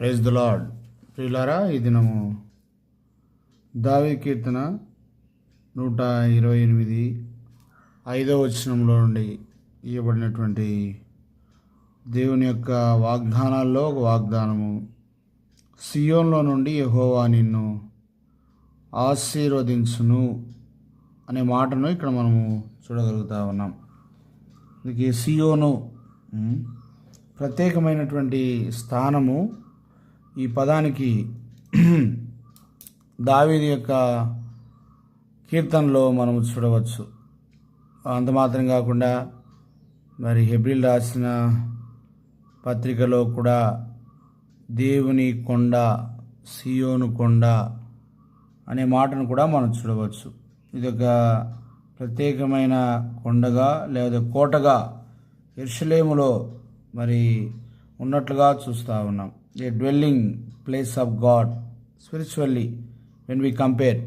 Praise the lord ప్రియులారా ఈ దినము దావి కీర్తన నూట ఇరవై ఎనిమిది ఐదవ వచనంలో నుండి ఇవ్వబడినటువంటి దేవుని యొక్క వాగ్దానాల్లో ఒక వాగ్దానము. సియోన్లో నుండి యహోవా నిన్ను ఆశీర్వదించును అనే మాటను ఇక్కడ మనము చూడగలుగుతా ఉన్నాం. ఇది సియోను ప్రత్యేకమైనటువంటి స్థానము ఈ పదానికి దావీది యొక్క కీర్తనలో మనము చూడవచ్చు. అంత మాత్రం కాకుండా మరి హెబ్రిల్ రాసిన పత్రికలో కూడా దేవుని కొండ సియోను కొండ అనే మాటను కూడా మనం చూడవచ్చు. ఇది ఒక ప్రత్యేకమైన కొండగా లేదా కోటగా ఎర్షలేములో మరి ఉన్నట్లుగా చూస్తూ ఉన్నాం. A dwelling place of God spiritually when we compare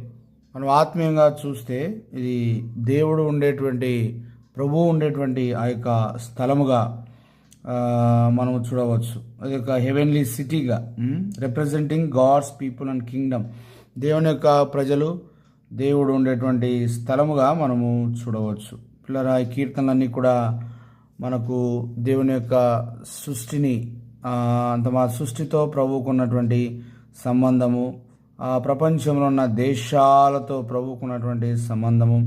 మనం ఆత్మీయంగా చూస్తే ఇది దేవుడు ఉండేటువంటి ప్రభువు ఉండేటువంటి ఆ యొక్క స్థలముగా మనం చూడవచ్చు. అది ఒక హెవెన్లీ సిటీగా representing God's people and kingdom దేవుని యొక్క ప్రజలు దేవుడు ఉండేటువంటి స్థలముగా మనము చూడవచ్చు. పిల్లరా ఈ కీర్తనలన్నీ కూడా మనకు దేవుని యొక్క సృష్టిని అంత మా సృష్టితో ప్రభువుకున్నటువంటి సంబంధము ఆ ప్రపంచంలో ఉన్న దేశాలతో ప్రభుకున్నటువంటి సంబంధము.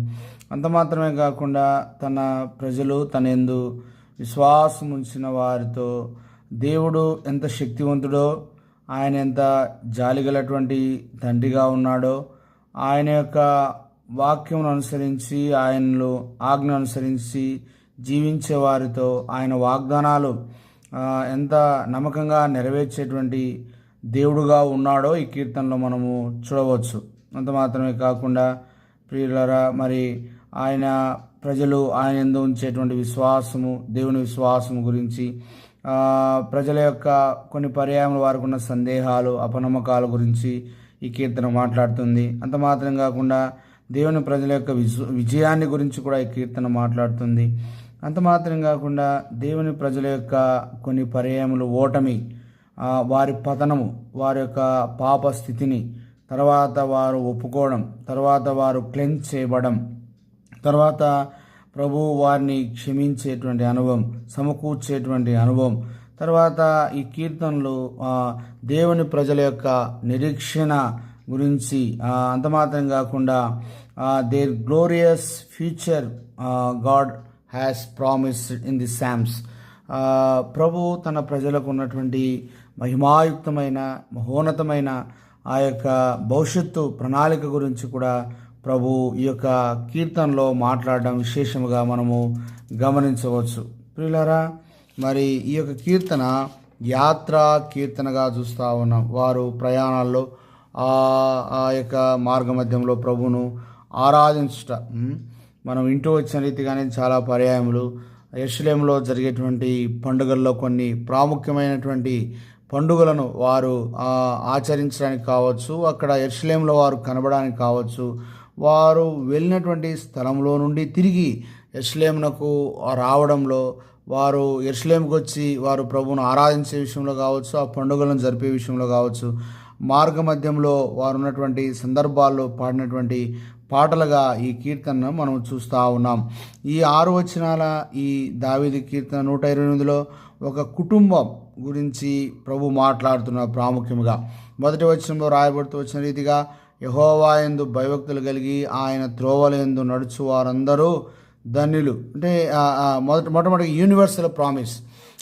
అంత మాత్రమే కాకుండా తన ప్రజలు తన ఎందు విశ్వాసం ఉంచిన వారితో దేవుడు ఎంత శక్తివంతుడో ఆయన ఎంత జాలిగలటువంటి తండ్రిగా ఉన్నాడో ఆయన యొక్క వాక్యమును అనుసరించి ఆయనలో ఆజ్ఞ అనుసరించి జీవించే వారితో ఆయన వాగ్దానాలు ఎంత నమ్మకంగా నెరవేర్చేటువంటి దేవుడుగా ఉన్నాడో ఈ కీర్తనలో మనము చూడవచ్చు. అంత మాత్రమే కాకుండా ప్రియులరా మరి ఆయన ప్రజలు ఆయన ఎందు ఉంచేటువంటి విశ్వాసము దేవుని విశ్వాసము గురించి ప్రజల యొక్క కొన్ని పర్యాయములు వారికి ఉన్న సందేహాలు అపనమ్మకాల గురించి ఈ కీర్తన మాట్లాడుతుంది. అంత మాత్రం కాకుండా దేవుని ప్రజల యొక్క విజు విజయాన్ని గురించి కూడా ఈ కీర్తన మాట్లాడుతుంది. అంత మాత్రం కాకుండా దేవుని ప్రజల యొక్క కొన్ని పర్యాయములు ఓటమి వారి పతనము వారి యొక్క పాప స్థితిని తర్వాత వారు ఒప్పుకోవడం తర్వాత వారు క్లెన్స్ చేయబడం తర్వాత ప్రభు వారిని క్షమించేటువంటి అనుభవం సమకూర్చేటువంటి అనుభవం తర్వాత ఈ కీర్తనలు దేవుని ప్రజల యొక్క నిరీక్షణ గురించి అంతమాత్రం కాకుండా there glorious future God has promise in the psalms ప్రభు తన ప్రజలకు ఉన్నటువంటి మహిమాయుక్తమైన మహోన్నతమైన ఆ యొక్క భవిష్యత్తు ప్రణాళిక గురించి కూడా ప్రభు ఈ యొక్క కీర్తనలో మాట్లాడడం విశేషముగా మనము గమనించవచ్చు. ప్రియులారా మరి ఈ యొక్క కీర్తన యాత్రా కీర్తనగా చూస్తూ ఉన్నాం. వారు ప్రయాణాల్లో ఆ ఆ యొక్క మార్గ మధ్యంలో ప్రభువును ఆరాధించుట. మనం ఇంటూ వచ్చిన రీతిగానే చాలా పర్యాయములు. యెరూషలేములో జరిగేటువంటి పండుగల్లో కొన్ని ప్రాముఖ్యమైనటువంటి పండుగలను వారు ఆచరించడానికి కావచ్చు అక్కడ ఎర్షలేంలో వారు కనబడానికి కావచ్చు వారు వెళ్ళినటువంటి స్థలంలో నుండి తిరిగి ఎర్షలేమునకు రావడంలో వారు ఎర్షలేంకి వచ్చి వారు ప్రభువును ఆరాధించే విషయంలో కావచ్చు ఆ పండుగలను జరిపే విషయంలో కావచ్చు మార్గ మధ్యంలో వారు ఉన్నటువంటి సందర్భాల్లో పాడినటువంటి పాటలుగా ఈ కీర్తనను మనం చూస్తూ ఉన్నాం. ఈ ఆరు వచనాల ఈ దావిది కీర్తన నూట ఇరవై ఎనిమిదిలో ఒక కుటుంబం గురించి ప్రభు మాట్లాడుతున్న ప్రాముఖ్యముగా. మొదటి వచనంలో రాయబడుతూ వచ్చిన రీతిగా యహోవా ఎందు భయభక్తులు కలిగి ఆయన త్రోవల ఎందు నడుచు వారందరూ ధన్యులు. అంటే మొదటి మొట్టమొదటి universal promise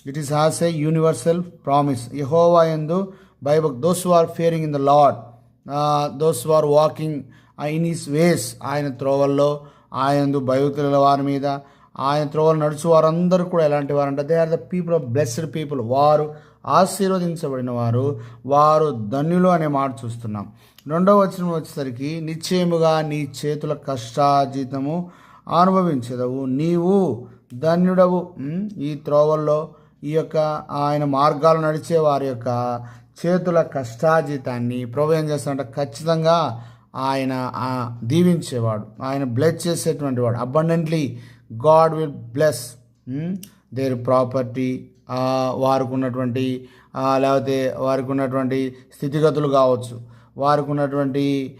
it is has a universal promise యహోవా ఎందు భయభక్ those are fearing in the Lord those are walking in his ways. ఆయన త్రోవల్లో ఆయన భయభక్తుల వారి మీద ఆయన త్రోవలు నడుచు వారందరూ కూడా ఎలాంటి వారంటే they are the people of blessed people వారు ఆశీర్వదించబడిన వారు వారు ధన్యులు అనే మాట చూస్తున్నాం. రెండవ వచనం వచ్చేసరికి నిశ్చయముగా నీ చేతుల కష్టాజీతము అనుభవించదవు. నీవు ధన్యుడవు. ఈ త్రోవల్లో ఈ యొక్క ఆయన మార్గాలు నడిచే వారి యొక్క చేతుల కష్టాజీతాన్ని ప్రభు ఏం చేస్తాడంటే ఖచ్చితంగా ఆయన దీవించేవాడు. ఆయన బ్లెస్ చేసేటువంటి వాడు. Abundantly God will bless their property వారికి ఉన్నటువంటి లేకపోతే వారికి ఉన్నటువంటి స్థితిగతులు కావచ్చు. వారికి ఉన్నటువంటి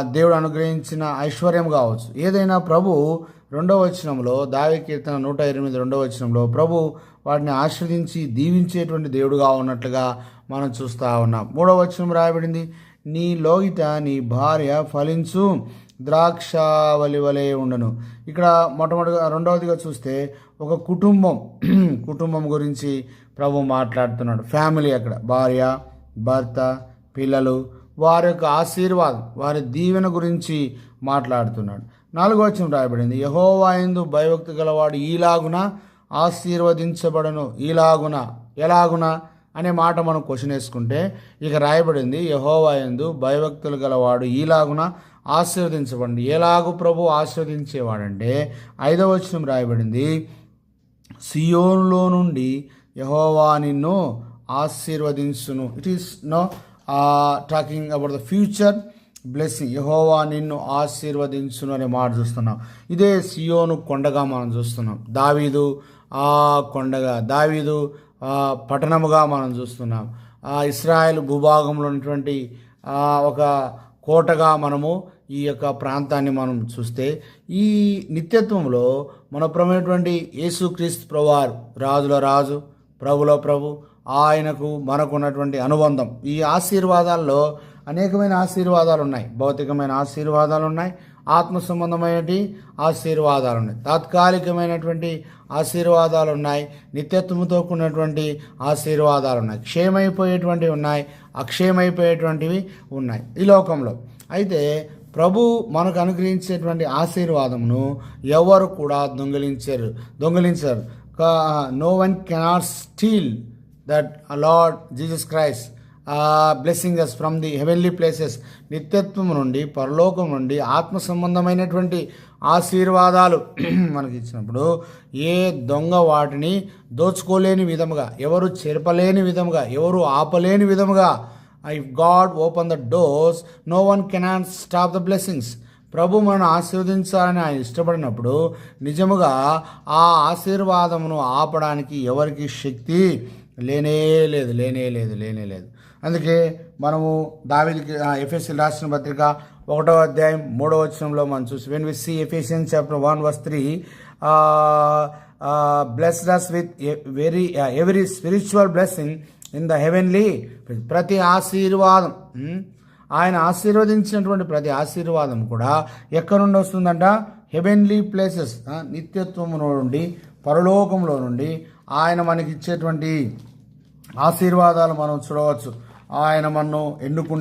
దేవుడు అనుగ్రహించిన ఐశ్వర్యం కావచ్చు. ఏదైనా ప్రభు రెండవ వచనంలో దావి కీర్తన నూట ఎనిమిది రెండవ వచనంలో ప్రభు వాటిని ఆశ్రదించి దీవించేటువంటి దేవుడుగా ఉన్నట్లుగా మనం చూస్తూ ఉన్నాం. మూడవ వచనం రాయబడింది నీ లోహిత నీ భార్య ఫలించు. ద్రాక్షావలి వలె ఉండను. ఇక్కడ మొట్టమొదటిగా రెండవదిగా చూస్తే ఒక కుటుంబం కుటుంబం గురించి ప్రభు మాట్లాడుతున్నాడు. ఫ్యామిలీ అక్కడ. భార్య భర్త పిల్లలు వారి యొక్క ఆశీర్వాదం వారి దీవెన గురించి మాట్లాడుతున్నాడు. నాలుగో వచ్చిన రాయబడింది. యహోవాయందు భయభక్తి గలవాడు ఈలాగున ఆశీర్వదించబడను. ఈలాగున. ఎలాగున? అనే మాట మనం క్వశ్చన్ వేసుకుంటే ఇక రాయబడింది యహోవాయందు భయభక్తులు గలవాడు ఈలాగున ఆశీర్వదించబడింది ఎలాగు ప్రభు ఆశీర్వదించేవాడంటే ఐదవ వచనం రాయబడింది సియోన్లో నుండి యహోవా నిన్ను ఆశీర్వదించును. It is no talking about the future blessing యహోవా నిన్ను ఆశీర్వదించును అనే మాట చూస్తున్నాం. ఇదే సియోను కొండగా మనం చూస్తున్నాం. దావీదు ఆ కొండగా దావీదు పట్టణముగా మనం చూస్తున్నాం. ఆ భూభాగంలో ఉన్నటువంటి ఒక కోటగా మనము ఈ యొక్క ప్రాంతాన్ని మనం చూస్తే ఈ నిత్యత్వంలో మన ప్రమైనటువంటి యేసుక్రీస్తు ప్రభువారు రాజుల రాజు ప్రభుల ప్రభు ఆయనకు మనకు ఉన్నటువంటి అనుబంధం. ఈ ఆశీర్వాదాల్లో అనేకమైన ఆశీర్వాదాలు ఉన్నాయి. భౌతికమైన ఆశీర్వాదాలు ఉన్నాయి. ఆత్మ సంబంధమైనటువంటి ఆశీర్వాదాలు ఉన్నాయి తాత్కాలికమైనటువంటి ఆశీర్వాదాలు ఉన్నాయి నిత్యత్వంతో కూడినటువంటి ఆశీర్వాదాలు ఉన్నాయి క్షేమైపోయేటువంటివి ఉన్నాయి. అక్షయమైపోయేటువంటివి ఉన్నాయి. ఈ లోకంలో. అయితే ప్రభు మనకు అనుగ్రహించేటువంటి ఆశీర్వాదమును ఎవరు కూడా దొంగిలించారు. దొంగిలించారు. No one cannot steal that Lord Jesus Christ blessings from the heavenly places నిత్యత్వం నుండి పరలోకం నుండి ఆత్మ సంబంధమైనటువంటి ఆశీర్వాదాలు మనకి ఇచ్చినప్పుడు ఏ దొంగ వాటిని దోచుకోలేని విధముగా ఎవరు చెరపలేని విధముగా ఎవరు ఆపలేని విధముగా if God open the doors no one cannot stop the blessings ప్రభు మనను ఆశీర్వదించాలని ఆయన ఇష్టపడినప్పుడు నిజముగా ఆ ఆశీర్వాదమును ఆపడానికి ఎవరికి శక్తి లేనే లేదు లేనే లేదు లేనే లేదు. అందుకే మనము దావిదికి ఎఫ్ఎస్సి రాసిన పత్రిక ఒకటో అధ్యాయం మూడో వచనంలో మనం చూసి when we see Ephesian chapter one verse three blessed us with very every spiritual blessing in the heavenly ప్రతి ఆశీర్వాదం ఆయన ఆశీర్వదించినటువంటి ప్రతి ఆశీర్వాదం కూడా ఎక్కడి నుండి వస్తుందంట? హెవెన్లీ ప్లేసెస్ నిత్యత్వంలో నుండి పరలోకంలో నుండి ఆయన మనకి ఇచ్చేటువంటి ఆశీర్వాదాలు మనం చూడవచ్చు. ఆయన మన్ను ఎన్నుకు